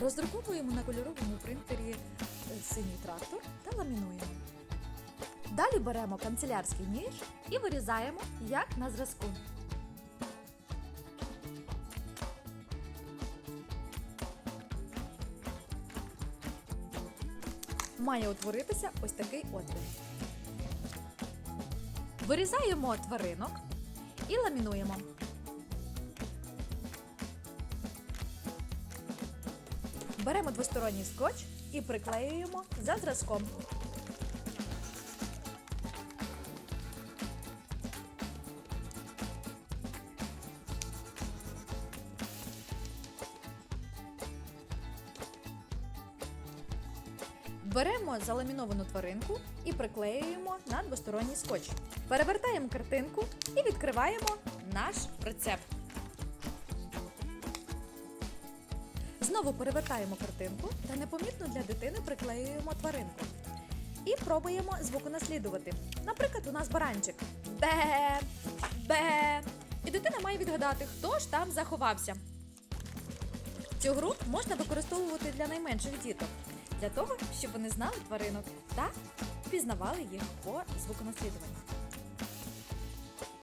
Роздруковуємо на кольоровому принтері е, синій трактор та ламінуємо. Далі беремо канцелярський ніж і вирізаємо, як на зразку. Має утворитися ось такий отвір. Вирізаємо тваринок і ламінуємо. Беремо двосторонній скотч і приклеюємо за зразком. Беремо заламіновану тваринку і приклеюємо на двосторонній скотч. Перевертаємо картинку і відкриваємо наш прицеп. Знову перевертаємо картинку та непомітно для дитини приклеюємо тваринку. І пробуємо звуконаслідувати. Наприклад, у нас баранчик. Бе, бе. І дитина має відгадати, хто ж там заховався. Цю гру можна використовувати для найменших діток, для того, щоб вони знали тваринок та впізнавали їх по звуконаслідуванню.